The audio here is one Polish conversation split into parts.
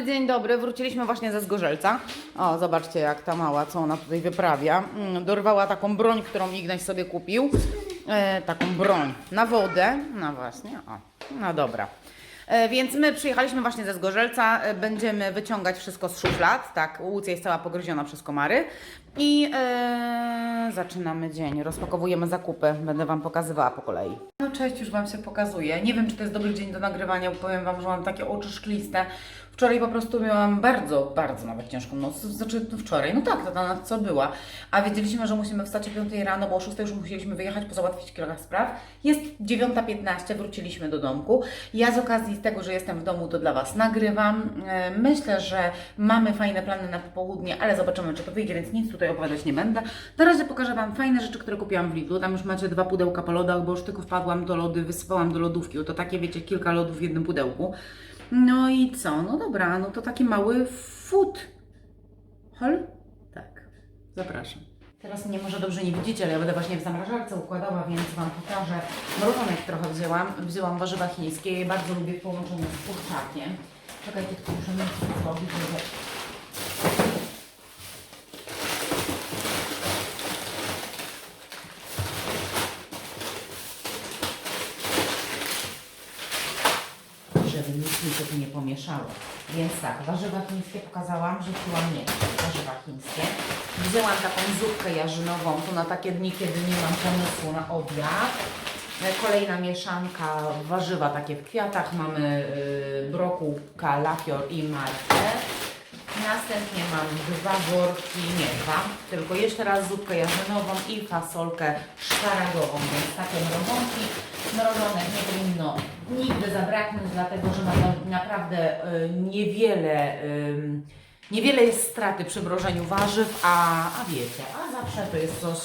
dobry, dzień dobry. Wróciliśmy właśnie ze Zgorzelca. O, zobaczcie jak ta mała, co ona tutaj wyprawia. Mm, Dorwała taką broń, którą Ignaś sobie kupił. E, taką broń na wodę. No właśnie, o, no dobra. E, Więc my przyjechaliśmy właśnie ze Zgorzelca, e, będziemy wyciągać wszystko z szuflad, tak, Łucja jest cała pogryziona przez komary i e, zaczynamy dzień, rozpakowujemy zakupy, będę Wam pokazywała po kolei. No cześć, już Wam się pokazuję, nie wiem czy to jest dobry dzień do nagrywania, bo powiem Wam, że mam takie oczy szkliste, wczoraj po prostu miałam bardzo, bardzo nawet ciężką noc, znaczy wczoraj, no tak, ta noc co była, a wiedzieliśmy, że musimy wstać o 5 rano, bo o 6 już musieliśmy wyjechać, pozałatwić kilka spraw, jest 9.15, wróciliśmy do domku, ja z okazji tego, że jestem w domu, to dla Was nagrywam. E, Myślę, że mamy fajne plany na popołudnie, ale zobaczymy, czy to wyjdzie, więc nic tutaj opowiadać nie będę. Na razie pokażę Wam fajne rzeczy, które kupiłam w Lidlu. Tam już macie dwa pudełka po lodach, bo już tylko wpadłam do lody, wysypałam do lodówki. To takie, wiecie, kilka lodów w jednym pudełku. No i co? No dobra, no to taki mały food hall. Tak, zapraszam. Teraz mnie może dobrze nie widzicie, ale ja będę właśnie w zamrażarce układała, więc Wam pokażę. Mrożonek trochę wzięłam. Wzięłam warzywa chińskie. Bardzo lubię w połączeniu z kurczakiem. Czekajcie, tylko muszę mieć zrobić, żeby... żeby nic mi się tu nie pomieszało. Więc tak, warzywa chińskie pokazałam, rzuciłam nie, warzywa chińskie. Wzięłam taką zupkę jarzynową, tu na takie dni, kiedy nie mam pomysłu na obiad. Kolejna mieszanka, warzywa takie w kwiatach. Mamy y, brokułka, lakior i marchwę. Następnie mam dwa worki, nie dwa, tylko jeszcze raz zupkę jarzynową i fasolkę szparagową, więc takie mrożonki. Mrożonek nie powinno nigdy zabraknąć, dlatego że na, naprawdę y, niewiele, y, niewiele jest straty przy mrożeniu warzyw, a, a wiecie, a zawsze to jest coś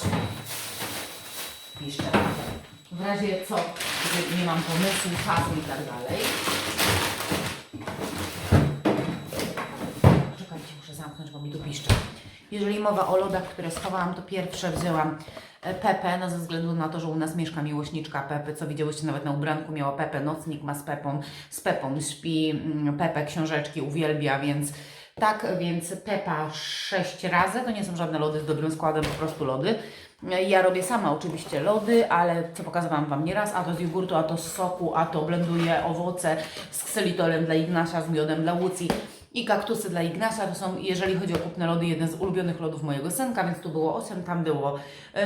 jeszcze w razie co, gdy nie mam pomysłu, czasu i tak dalej. Czekajcie, muszę piszcze. Jeżeli mowa o lodach, które schowałam, to pierwsze wzięłam e, Pepę, no ze względu na to, że u nas mieszka miłośniczka Pepy, co widziałyście nawet na ubranku, miała Pepę, nocnik ma z Pepą, z Pepą śpi, mm, Pepę książeczki uwielbia, więc tak, więc Pepa sześć razy, to nie są żadne lody z dobrym składem, po prostu lody. Ja robię sama oczywiście lody, ale co pokazywałam Wam nieraz, a to z jogurtu, a to z soku, a to blenduję owoce z ksylitolem dla Ignasia, z miodem dla Łucji i kaktusy dla Ignasia. To są, jeżeli chodzi o kupne lody, jeden z ulubionych lodów mojego synka, więc tu było 8, tam było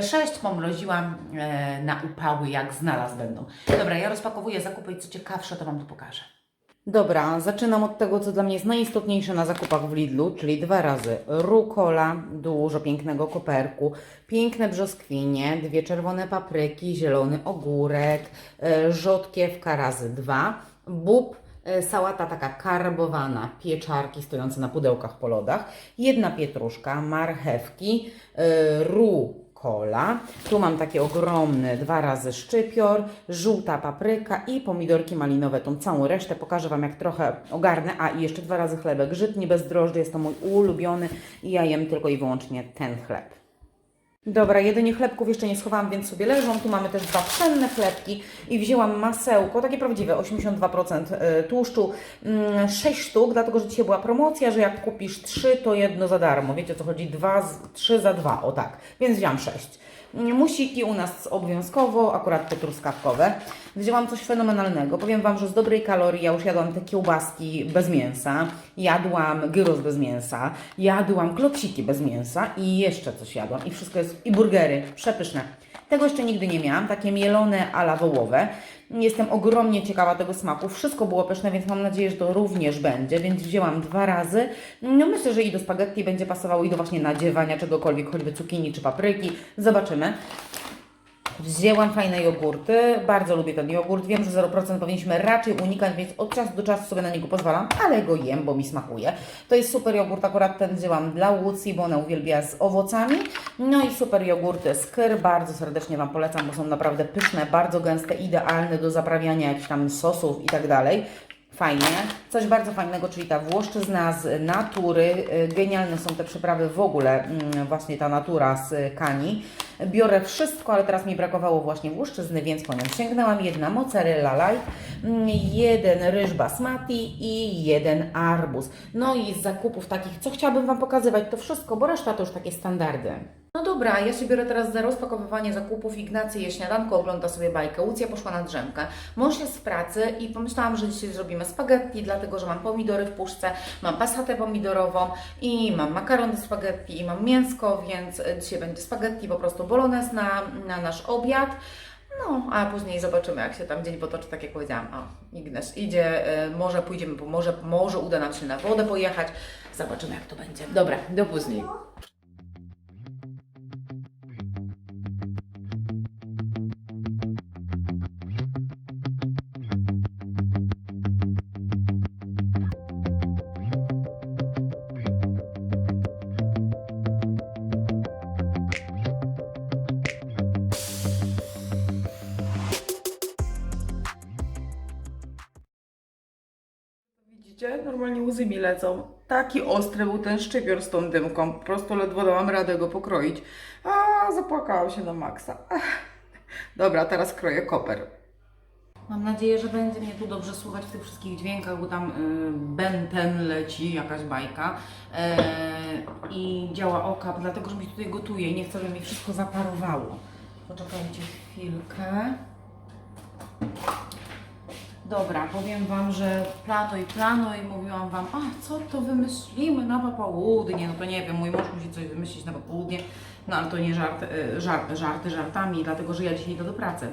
6. Pomroziłam e, na upały, jak znalazł będą. Dobra, ja rozpakowuję zakupy i co ciekawsze, to Wam tu pokażę. Dobra, zaczynam od tego, co dla mnie jest najistotniejsze na zakupach w Lidlu, czyli dwa razy rukola, dużo pięknego koperku, piękne brzoskwinie, dwie czerwone papryki, zielony ogórek, e, rzodkiewka razy dwa, bób, e, sałata taka karbowana, pieczarki stojące na pudełkach po lodach, jedna pietruszka, marchewki, e, rukola. Tu mam takie ogromne dwa razy szczypior, żółta papryka i pomidorki malinowe. Tą całą resztę pokażę Wam jak trochę ogarnę. A i jeszcze dwa razy chlebek żytni bez drożdży. Jest to mój ulubiony i ja jem tylko i wyłącznie ten chleb. Dobra, jedynie chlebków jeszcze nie schowałam, więc sobie leżą. Tu mamy też dwa pszenne chlebki i wzięłam masełko, takie prawdziwe, 82% y, tłuszczu, 6 sztuk, dlatego że dzisiaj była promocja, że jak kupisz 3, to jedno za darmo. Wiecie o co chodzi? 2, 3 za 2, o tak, więc wziąłam 6. Musiki u nas obowiązkowo, akurat te truskawkowe. Wzięłam coś fenomenalnego. Powiem Wam, że z dobrej kalorii ja już jadłam te kiełbaski bez mięsa, jadłam gyros bez mięsa, jadłam klopsiki bez mięsa i jeszcze coś jadłam. I wszystko jest, i burgery, przepyszne. Tego jeszcze nigdy nie miałam, takie mielone ala wołowe. Jestem ogromnie ciekawa tego smaku. Wszystko było pyszne, więc mam nadzieję, że to również będzie, więc wzięłam dwa razy. No myślę, że i do spaghetti będzie pasowało i do właśnie nadziewania czegokolwiek, choćby cukinii czy papryki. Zobaczymy. Wzięłam fajne jogurty, bardzo lubię ten jogurt. Wiem, że 0% powinniśmy raczej unikać, więc od czasu do czasu sobie na niego pozwalam, ale go jem, bo mi smakuje. To jest super jogurt, akurat ten wzięłam dla Łucji, bo ona uwielbia z owocami. No i super jogurty z Kyr, bardzo serdecznie Wam polecam, bo są naprawdę pyszne, bardzo gęste, idealne do zaprawiania jakichś tam sosów i tak dalej. Fajnie. Coś bardzo fajnego, czyli ta włoszczyzna z natury. Y, Genialne są te przyprawy w ogóle, mm, właśnie ta natura z Kani. Biorę wszystko, ale teraz mi brakowało właśnie włoszczyzny, więc po nią sięgnęłam. Jedna mozzarella light, mm, jeden ryż basmati i jeden arbuz. No i z zakupów takich, co chciałabym Wam pokazywać, to wszystko, bo reszta to już takie standardy. No dobra, ja się biorę teraz za rozpakowywanie zakupów. Ignacy je śniadanko, ogląda sobie bajkę. Łucja poszła na drzemkę. Mąż jest w pracy i pomyślałam, że dzisiaj zrobimy spaghetti, dlatego że mam pomidory w puszce, mam pasatę pomidorową i mam makaron spaghetti i mam mięsko, więc dzisiaj będzie spaghetti po prostu bolognese na, na nasz obiad. No, a później zobaczymy, jak się tam dzień potoczy, tak jak powiedziałam. O, Ignaś idzie, e, może pójdziemy, po- może uda nam się na wodę pojechać. Zobaczymy, jak to będzie. Dobra, do później. Widzicie? Normalnie łzy mi lecą. Taki ostry był ten szczypior z tą dymką. Po prostu ledwo dałam radę go pokroić. A, zapłakałam się na maksa. Dobra, teraz kroję koper. Mam nadzieję, że będzie mnie tu dobrze słuchać w tych wszystkich dźwiękach, bo tam y, Ben Ten leci, jakaś bajka e, i działa okap, dlatego że mi tutaj gotuje i nie chcę, żeby mi wszystko zaparowało. Poczekajcie chwilkę. Dobra, powiem Wam, że plano i mówiłam Wam, a co to wymyślimy? Na popołudnie, no to nie wiem, mój mąż musi coś wymyślić na popołudnie, no ale to nie żart, e, żart, żarty żartami, dlatego że ja dzisiaj idę do pracy.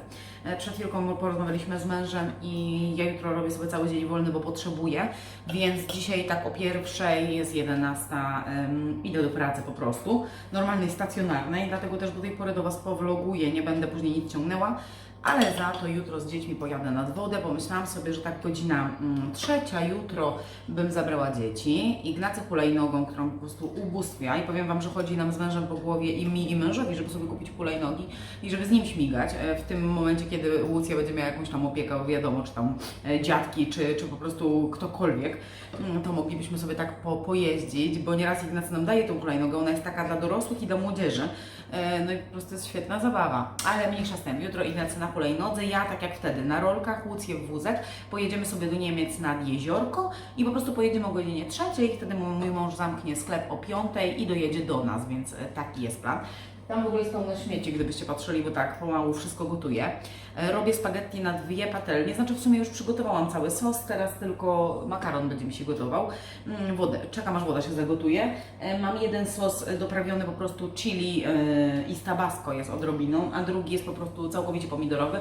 E, Przed chwilką porozmawialiśmy z mężem i ja jutro robię sobie cały dzień wolny, bo potrzebuję, więc dzisiaj tak o pierwszej jest 11, em, idę do pracy po prostu, normalnej, stacjonarnej, dlatego też do tej pory do Was powloguję, nie będę później nic ciągnęła, ale za to jutro z dziećmi pojadę nad wodę. Pomyślałam sobie, że tak godzina mm, trzecia jutro bym zabrała dzieci. Ignacy hulajnogą, którą po prostu ubóstwia i powiem Wam, że chodzi nam z mężem po głowie i mi i mężowi, żeby sobie kupić hulajnogi i żeby z nim śmigać. E, W tym momencie, kiedy Łucja będzie miała jakąś tam opiekę, wiadomo, czy tam e, dziadki, czy, czy po prostu ktokolwiek, mm, to moglibyśmy sobie tak po, pojeździć, bo nieraz Ignacy nam daje tą hulajnogę, ona jest taka dla dorosłych i dla młodzieży. E, No i po prostu jest świetna zabawa. Ale mniejsza z tym. Jutro Ignacy na hulajnodze, ja tak jak wtedy na rolkach, Łucję w wózek. Pojedziemy sobie do Niemiec nad jeziorko i po prostu pojedziemy o godzinie trzeciej. Wtedy mój mój mąż zamknie sklep o piątej i dojedzie do nas, więc e, taki jest plan. Tam w ogóle pełno śmieci, gdybyście patrzyli, bo tak pomału wszystko gotuję. E, Robię spaghetti na dwie patelnie, znaczy w sumie już przygotowałam cały sos, teraz tylko makaron będzie mi się gotował. Mm, Wodę, czekam aż woda się zagotuje. E, Mam jeden sos doprawiony po prostu chili e, i z tabasco jest odrobiną, a drugi jest po prostu całkowicie pomidorowy.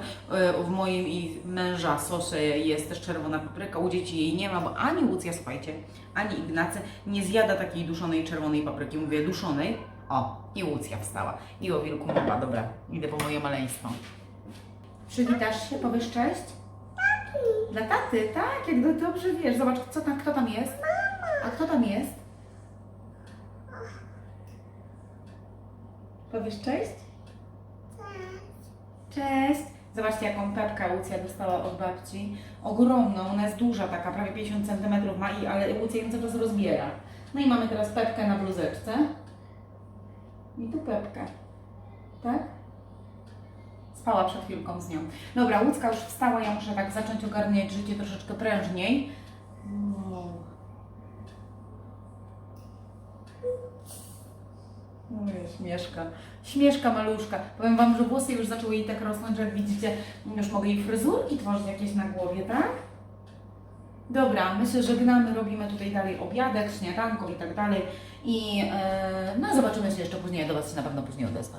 W moim i męża sosie jest też czerwona papryka, u dzieci jej nie ma, bo ani Łucja, słuchajcie, ani Ignacy nie zjada takiej duszonej czerwonej papryki. Mówię duszonej, o, i Łucja wstała. I o wilku mowa, dobra, idę po moje maleństwo. Przywitasz się, powiesz cześć? Dla taty, tak, jak do- dobrze wiesz. Zobacz, co tam, kto tam jest? A kto tam jest? Powiesz cześć? Cześć. Zobaczcie, jaką pepkę Łucja dostała od babci. Ogromną, ona jest duża, taka prawie 50 cm ma, i, ale Łucja ją cały czas rozbiera. No i mamy teraz pepkę na bluzeczce. I tu pepkę. Tak? Spała przed chwilką z nią. Dobra, Łucka już wstała, ja muszę tak zacząć ogarniać życie troszeczkę prężniej. Śmieszka. Śmieszka maluszka. Powiem Wam, że włosy już zaczęły jej tak rosnąć, że jak widzicie, już mogę jej fryzurki tworzyć jakieś na głowie, tak? Dobra, my się żegnamy, robimy tutaj dalej obiadek, śniadanko i tak dalej. I e, no zobaczymy się jeszcze później, ja do Was się na pewno później odezwę.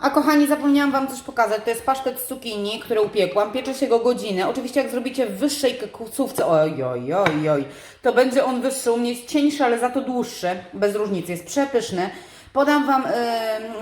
A kochani, zapomniałam Wam coś pokazać. To jest pasztet z cukinii, który upiekłam. Piecze się go godzinę. Oczywiście jak zrobicie w wyższej kekusówce, oj, oj, oj, oj, to będzie on wyższy. U mnie jest cieńszy, ale za to dłuższy. Bez różnicy, jest przepyszny. Podam Wam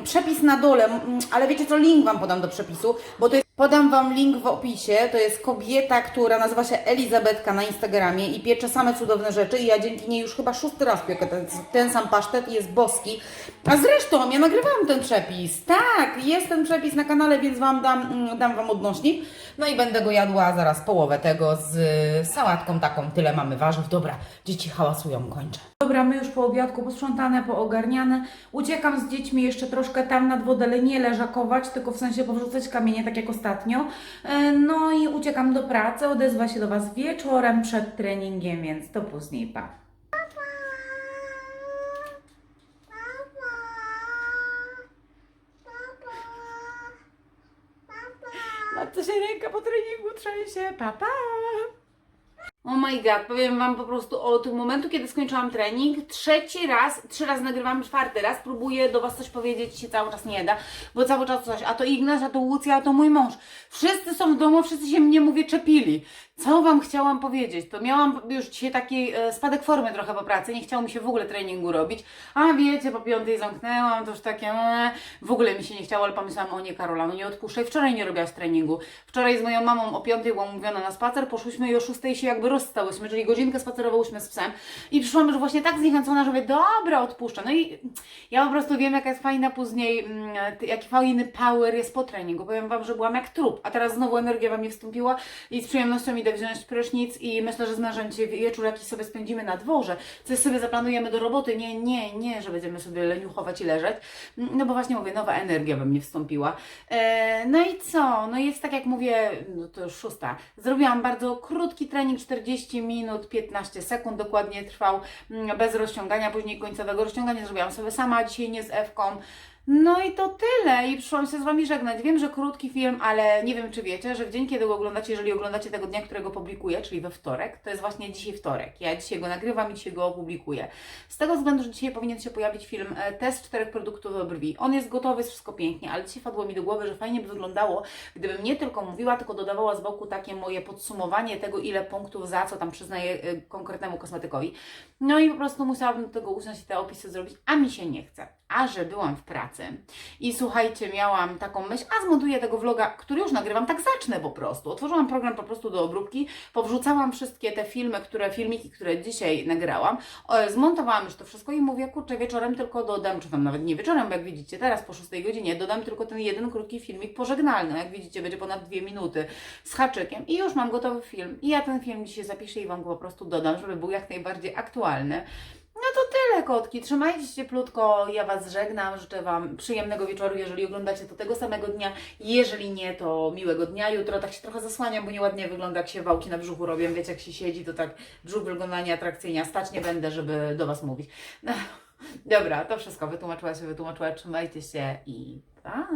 przepis na dole, ale wiecie co, link Wam podam do przepisu, bo to jest Podam Wam link w opisie. To jest kobieta, która nazywa się Elizabetka na Instagramie i piecze same cudowne rzeczy. I ja dzięki niej już chyba szósty raz piekę ten, ten sam pasztet i jest boski. A zresztą ja nagrywałam ten przepis. Tak, jest ten przepis na kanale, więc Wam dam, mm, dam Wam odnośnik. No i będę go jadła zaraz połowę tego z sałatką taką. Tyle mamy warzyw. Dobra, dzieci hałasują, kończę. Dobra, my już po obiadku posprzątane, poogarniane. Uciekam z dziećmi jeszcze troszkę tam nad wodę, nie leżakować, tylko w sensie powrzucać kamienie, tak jak ostatnio. E, No i uciekam do pracy, odezwa się do Was wieczorem przed treningiem, więc to później, pa. Matce się ręka po treningu trzęsie, pa, pa. Oh my god, powiem Wam po prostu od momentu, kiedy skończyłam trening, trzeci raz, trzy razy nagrywam, czwarty raz, próbuję do Was coś powiedzieć, się cały czas nie da, bo cały czas coś, a to Ignaś, a to Łucja, a to mój mąż. Wszyscy są w domu, wszyscy się mnie, mówię, czepili. Co Wam chciałam powiedzieć? To miałam już dzisiaj taki e, spadek formy trochę po pracy, nie chciało mi się w ogóle treningu robić, a wiecie, po piątej zamknęłam, to już takie, e, w ogóle mi się nie chciało, ale pomyślałam, o nie Karola, no nie odpuszczaj, wczoraj nie robiłaś treningu. Wczoraj z moją mamą o piątej byłam umówiona na spacer, poszłyśmy i o szóstej się jakby rozstałyśmy, czyli godzinkę spacerowałyśmy z psem i przyszłam już właśnie tak zniechęcona, że mówię, dobra, odpuszczę. No i ja po prostu wiem, jaka jest fajna później, mm, jaki fajny power jest po treningu. Powiem Wam, że byłam jak trup, a teraz znowu energia Wam nie wstąpiła i z przyjemnością idę wziąć prysznic i myślę, że z mężem wieczór jakiś sobie spędzimy na dworze, coś sobie zaplanujemy do roboty. Nie, nie, nie, że będziemy sobie leniuchować i leżeć, no bo właśnie mówię, nowa energia we mnie wstąpiła. E, no i co? No jest tak jak mówię, no to już szósta. Zrobiłam bardzo krótki trening, 40 minut, 15 sekund dokładnie trwał, mm, bez rozciągania, później końcowego rozciągania zrobiłam sobie sama, dzisiaj nie z Ewką. No i to tyle. I przyszłam się z Wami żegnać. Wiem, że krótki film, ale nie wiem, czy wiecie, że w dzień, kiedy go oglądacie, jeżeli oglądacie tego dnia, którego publikuję, czyli we wtorek, to jest właśnie dzisiaj wtorek. Ja dzisiaj go nagrywam i dzisiaj go opublikuję. Z tego względu, że dzisiaj powinien się pojawić film e, Test czterech produktów do brwi. On jest gotowy, jest wszystko pięknie, ale dzisiaj padło mi do głowy, że fajnie by wyglądało, gdybym nie tylko mówiła, tylko dodawała z boku takie moje podsumowanie tego, ile punktów za co tam przyznaję e, konkretnemu kosmetykowi. No i po prostu musiałabym do tego usiąść i te opisy zrobić, a mi się nie chce. A że byłam w pracy i słuchajcie, miałam taką myśl, a zmontuję tego vloga, który już nagrywam, tak zacznę po prostu. Otworzyłam program po prostu do obróbki, powrzucałam wszystkie te filmy, które, filmiki, które dzisiaj nagrałam, o, zmontowałam już to wszystko i mówię, kurczę, wieczorem tylko dodam, czy tam nawet nie wieczorem, bo jak widzicie, teraz po 6 godzinie dodam tylko ten jeden krótki filmik pożegnalny, jak widzicie, będzie ponad dwie minuty z haczykiem i już mam gotowy film. I ja ten film dzisiaj zapiszę i Wam go po prostu dodam, żeby był jak najbardziej aktualny. No to tyle, kotki. Trzymajcie się cieplutko. Ja Was żegnam. Życzę Wam przyjemnego wieczoru, jeżeli oglądacie to tego samego dnia. Jeżeli nie, to miłego dnia. Jutro tak się trochę zasłaniam, bo nieładnie wygląda, jak się wałki na brzuchu robią. Wiecie, jak się siedzi, to tak brzuch wygląda nieatrakcyjnie. Stać nie będę, żeby do Was mówić. No, dobra, to wszystko. Wytłumaczyła się, wytłumaczyła. Trzymajcie się i pa!